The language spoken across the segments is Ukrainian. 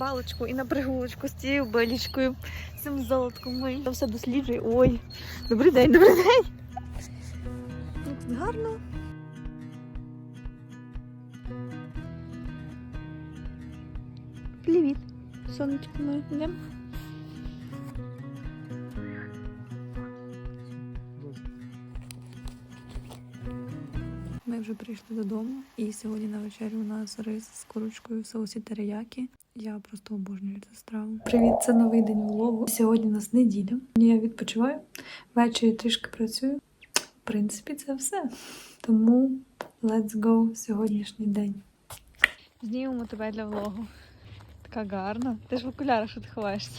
рибалочку і на пригулочку з цією белічкою, з цим золотком моїм. Та все досліджує. Ой, добрий день, добрий день. Тут гарно. Привіт, сонечко моє. Йдемо? Ми вже прийшли додому, і сьогодні на вечерю у нас рис з курочкою в соусі териякі. Я просто обожнюю цю страву. Привіт, це новий день влогу. Сьогодні у нас неділя. Я відпочиваю. Ввечері трішки працюю. В принципі, це все. Тому let's go сьогоднішній день. Знімемо тебе для влогу. Така гарна. Ти ж в окулярах, що ти ховаєшся.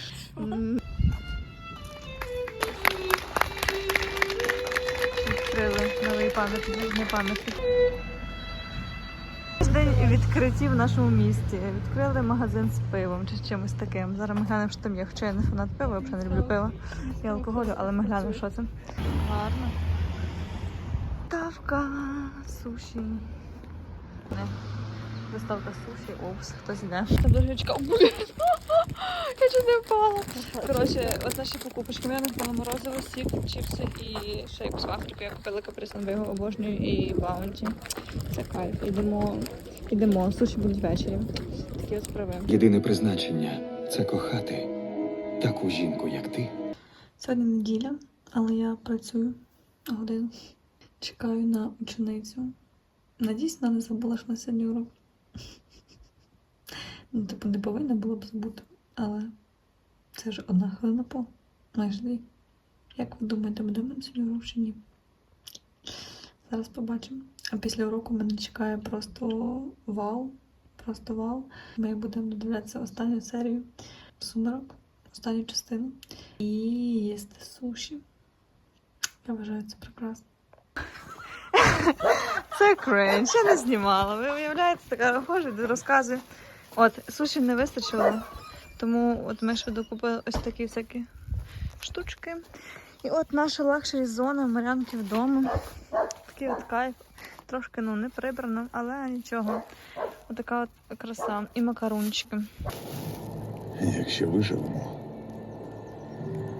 Відкрили новий пам'ятник, не пам'ятник. День відкриті в нашому місті. Відкрили магазин з пивом чи з чимось таким. Зараз ми глянемо, що там є. Хоча я не фанат пива, я взагалі не люблю пива і алкоголю, але ми глянемо, що це. Гарно. Ставка суші. Не. Доставка суші, опс, хтось йде. Там дождичка. Блін, я чуть не впала. Коротше, от наші покупочки. Ми купила морозиво, сік, чіпси і ще якусь вафельку. Я купила каприсан, його обожнюю, і баунті. Це кайф. Ідемо, ідемо, суші будуть ввечері. Такі от справи. Єдине призначення це кохати таку жінку, як ти. Сьогодні неділя, але я працюю годину. Чекаю на ученицю. Надіюсь, вона не забула, що на сьогодні урок. Ну, типу, не повинна була б забути. Але це ж одна хвилина по майже. Як ви думаєте, буде в мене сьогодні урок чи ні? Зараз побачимо. А після уроку мене чекає просто вау. Просто вау. Ми будемо додивлятися останню серію сумерок, останню частину. І їсти суші. Я вважаю це прекрасно. Це кринж, я не знімала. Ви уявляєте, така виходжу, розказую. От, суші не вистачило, тому от ми ще докупили ось такі всякі штучки. І от наша лакшері зона Марянки вдома. Такий от кайф. Трошки ну не прибрано, але нічого. Отака от краса. І макарунчики. Якщо виживемо,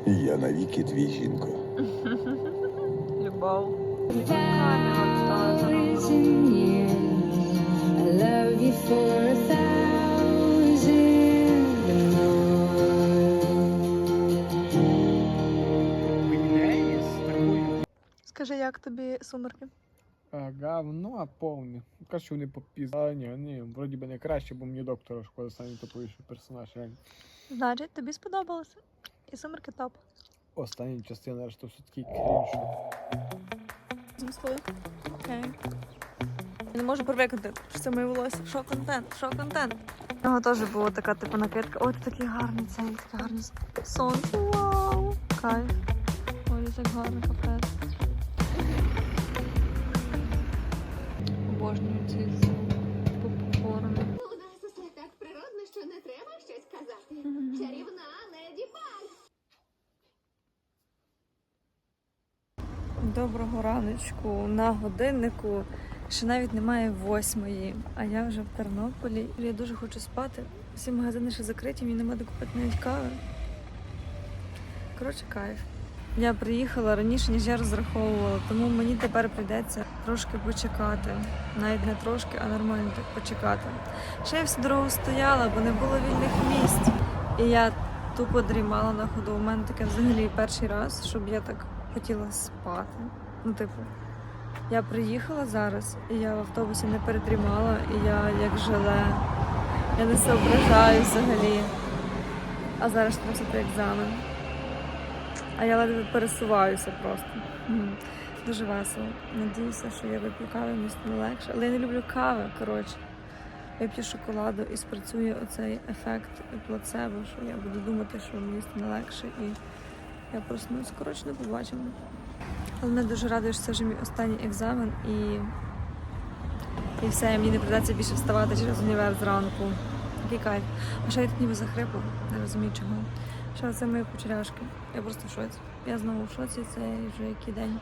я навіки твій жінко. Любов. years. Скажи, як тобі сумерки? А, говно а повне. Кажуть, що вони. Ні, ні, вроді би не краще, бо мені доктора шкода самі топовіший персонаж. Реально. Значить, тобі сподобалося. І сумерки топ. Остання частина, що все такий крінж. Змислові. Окей. Я не можу привикнути, що це моє волосся. Що контент? Що контент? У нього теж була така типу накидка. Ой, ти такий гарний цей, таке гарне сонце. Вау! Кайф. Ой, так гарно капець. Доброго раночку на годиннику. Ще навіть немає восьмої, а я вже в Тернополі. Я дуже хочу спати. Всі магазини ще закриті, мені немає де купити навіть кави. Коротше, кайф. Я приїхала раніше, ніж я розраховувала, тому мені тепер прийдеться трошки почекати. Навіть не трошки, а нормально так почекати. Ще я всю дорогу стояла, бо не було вільних місць. І я тупо дрімала на ходу. У мене таке взагалі перший раз, щоб я так хотіла спати. Ну, типу, я приїхала зараз, і я в автобусі не передрімала, і я як желе. Я не соображаю взагалі. А зараз писати екзамен. А я ледве пересуваюся просто. Дуже весело. Надіюся, що я вип'ю кави, мені стане легше. Але я не люблю кави, коротше. Вип'ю шоколаду і спрацює оцей ефект плацебо, що я буду думати, що мені стане легше і я проснусь. Коротше, не побачимо. Але мене дуже радує, що це вже мій останній екзамен і, і все, мені не придеться більше вставати через універ зранку. Який кайф. А ще я тут ніби захрипла, не розумію чого. Що це мої кучеряшки. Я просто в шоці. Я знову в шоці, це вже який день.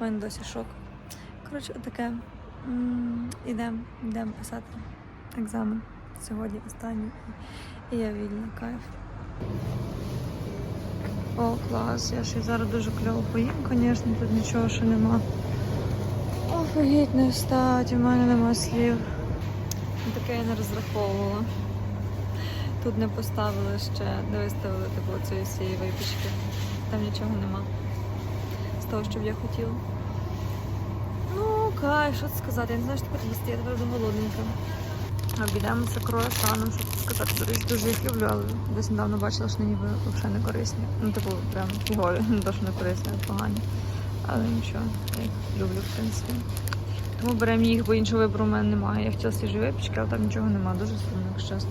У мене досі шок. Коротше, отаке. Ідемо, йдемо писати екзамен. Сьогодні останній. І я вільна, кайф. О, клас. Я ще зараз дуже кльово поїм, звісно, тут нічого ще нема. Офігеть, не встать, у мене нема слів. Таке я не розраховувала. Тут не поставили ще, не виставили типу цієї всієї випічки. Там нічого нема. З того, що б я хотіла. Ну, кайф, що сказати, я не знаю, що тепер їсти, я тепер голодненька. Обійдемося круасаном, що тут сказати, до речі, дуже їх люблю, але десь недавно бачила, що ніби взагалі не корисні. Ну, типу, прям фігові, не то, що не корисні, а погані. Але нічого, я їх люблю, в принципі. Тому беремо їх, бо іншого вибору в мене немає. Я хотіла свіжі випічки, але там нічого немає. Дуже сумно, якщо чесно.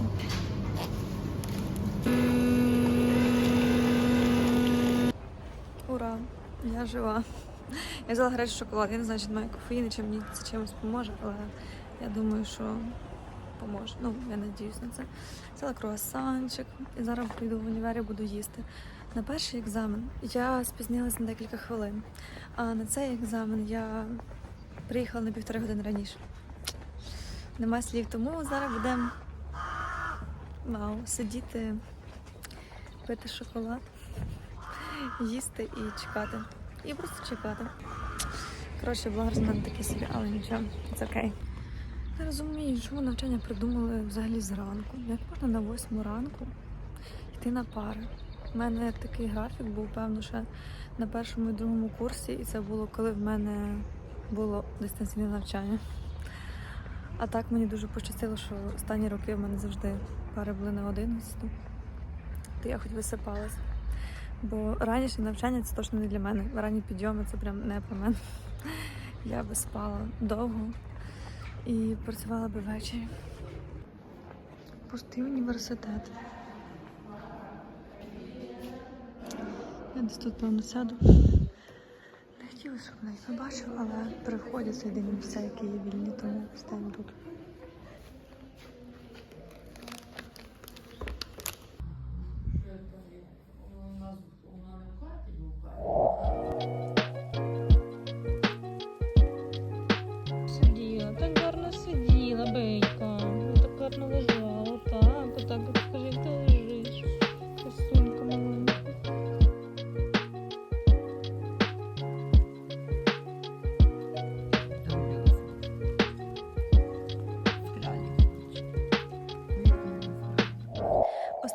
Ура! Я жива. Я взяла гарячий шоколад. Я не знаю, чи немає кофеїну, чи мені це чимось поможе, але я думаю, що поможе. Ну, я надіюсь на це. Взяла круасанчик і зараз прийду в універ і буду їсти. На перший екзамен я спізнилася на декілька хвилин, а на цей екзамен я приїхала на півтори години раніше. Нема слів, тому зараз будемо вау, сидіти, пити шоколад, їсти і чекати. І просто чекати. Коротше, блогер з такий собі, але нічого, це окей. Не розумію, чому навчання придумали взагалі зранку. Як можна на восьму ранку йти на пари? У мене такий графік був, певно, ще на першому і другому курсі, і це було коли в мене було дистанційне навчання. А так мені дуже пощастило, що останні роки в мене завжди пари були на 11. То я хоч висипалась. Бо ранішнє навчання це точно не для мене. Ранні підйоми це прям не про мене. Я би спала довго і працювала би ввечері. Пустий університет. Я десь тут певно сяду. Не хотіла, щоб мене побачив, але при вході це єдині місця, які є вільні, тому стаємо тут.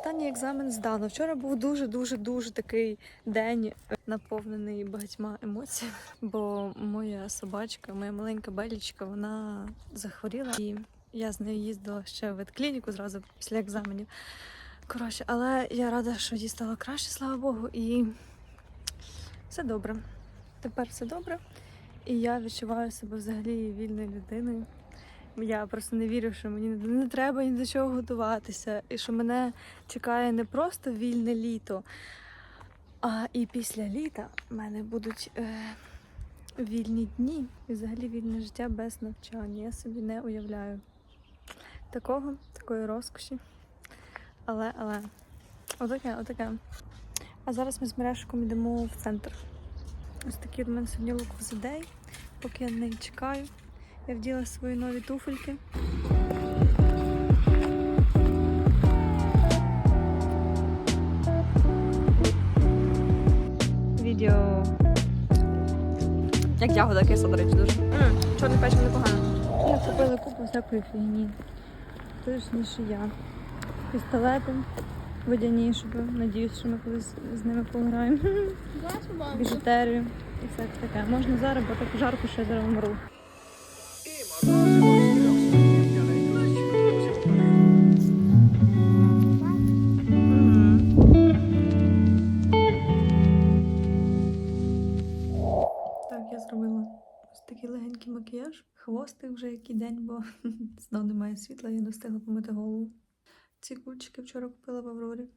Останній екзамен здано. Вчора був дуже дуже дуже такий день е, наповнений багатьма емоціями. Бо моя собачка, моя маленька белічка, вона захворіла, і я з нею їздила ще в ветклініку зразу після екзаменів. Коротше, але я рада, що їй стало краще, слава Богу, і все добре. Тепер все добре. І я відчуваю себе взагалі вільною людиною. Я просто не вірю, що мені не, не треба ні до чого готуватися, і що мене чекає не просто вільне літо, а і після літа в мене будуть е, вільні дні і взагалі вільне життя без навчання. Я собі не уявляю такого, такої розкоші. Але, але, отаке, отаке. А зараз ми з Мерешком йдемо в центр. Ось такий у мене сьогодні лук в поки я неї чекаю. Я вділа свої нові туфельки. Відео. Як ягода кисла, до речі, дуже. Чорний печень непогано. Я купила купу всякої фігні. Точніше я. Пістолети водяні, щоб надіюсь, що ми колись з ними пограємо. Біжутерію і все таке. Можна зараз, бо так жарко, що я зараз вмру. Такий макіяж. Хвостик вже який день, бо знов немає світла, я не встигла помити голову. Ці кульчики вчора купила в Аврорі.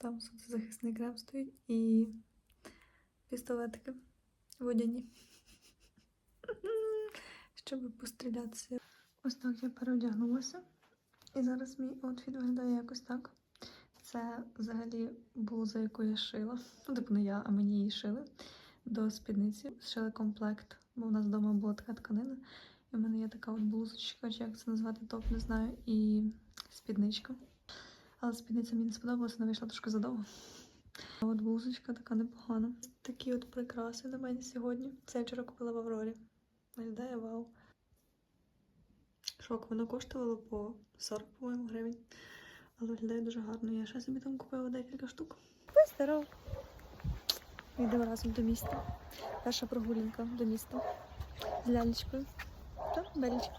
Там сонцезахисний крем стоїть і пістолетики водяні. Щоб пострілятися. Ось так я переодягнулася. І зараз мій outfit виглядає якось так. Це взагалі блуза, яку я шила. Ну, типу не я, а мені її шили до спідниці. Зшили комплект, бо в нас вдома була така тканина. І в мене є така от блузочка, чи як це назвати топ, не знаю. І спідничка. Але спідниця мені не сподобалася, вона вийшла трошки задовго. А от блузочка така непогана. Такі от прикраси на мене сьогодні. Це я вчора купила в Аврорі. Виглядає вау. Шок, воно коштувало по 40, по-моєму, гривень. Але виглядає дуже гарно. Я ще собі там купила декілька штук. Ось здоров. Йдемо разом до міста. Перша прогулянка до міста. З лялечкою. Та, белічка.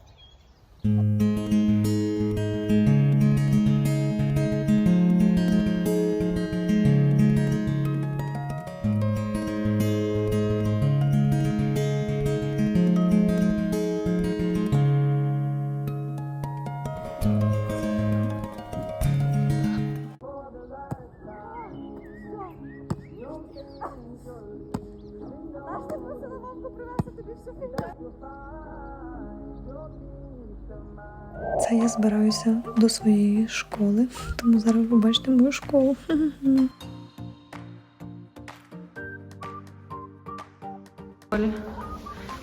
Це я збираюся до своєї школи, тому зараз ви побачите мою школу.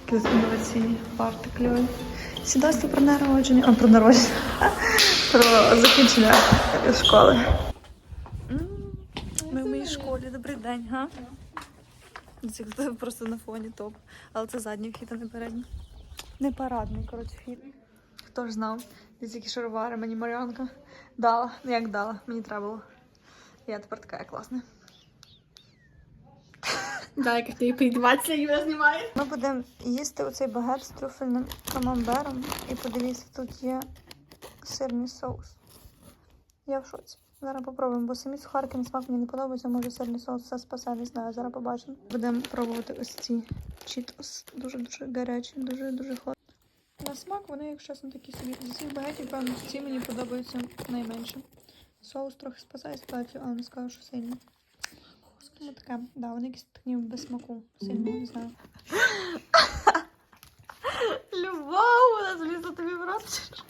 Такі інноваційні парти кльові. Сідайство про народження. А, про народження. Про закінчення школи. Ми в моїй школі. Добрий день, га? Це просто на фоні топ. Але це задній вхід, а не передній. Не парадний, коротше, вхід. Хто ж знав? Десь які шаровари мені Маріанка дала. Ну як дала, мені треба було. Я тепер така класна. Да, як ти підватися і мене знімає. Ми будемо їсти оцей багет з трюфельним камамбером. І подивіться, тут є сирний соус. Я в шоці. Зараз попробуємо, бо самі сухарки на смак мені не подобаються, може сирний соус все спасе, не знаю, зараз побачимо. Будемо пробувати ось ці чітос. Дуже-дуже гарячі, дуже-дуже. На смак вони, якщо чесно, такі собі. З усіх багетів, певно, ці мені подобаються найменше. Соус трохи спасає ситуацію, але не скажу, що сильно. Ну, таке, да, вони якісь такі без смаку. Сильно, не знаю. Любов, вона залізла тобі в рот. Що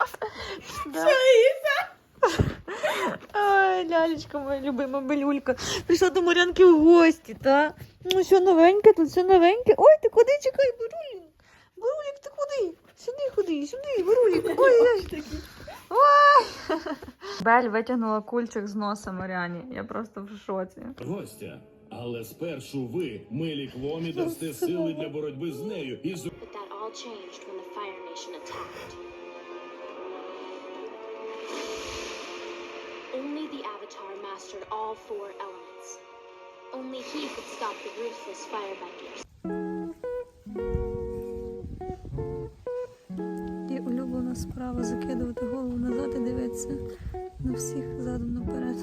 Ой, лялечка моя любима белюлька. Прийшла до Марянки в гості, та? Ну, все новеньке, тут все новеньке. Ой, ти куди чекай, ти куди? Сюди ходи, сюди, Барулік. Ой, ой. Ой. Бель витягнула кульчик з носа Маряні. Я просто в шоці. гостя. Але спершу ви, милі квомі, дасте сили для боротьби з нею і з. Only the Avatar mastered all four elements. Only he could stop the ruthless Firebenders. Справа закидувати голову назад і дивитися на всіх задом наперед.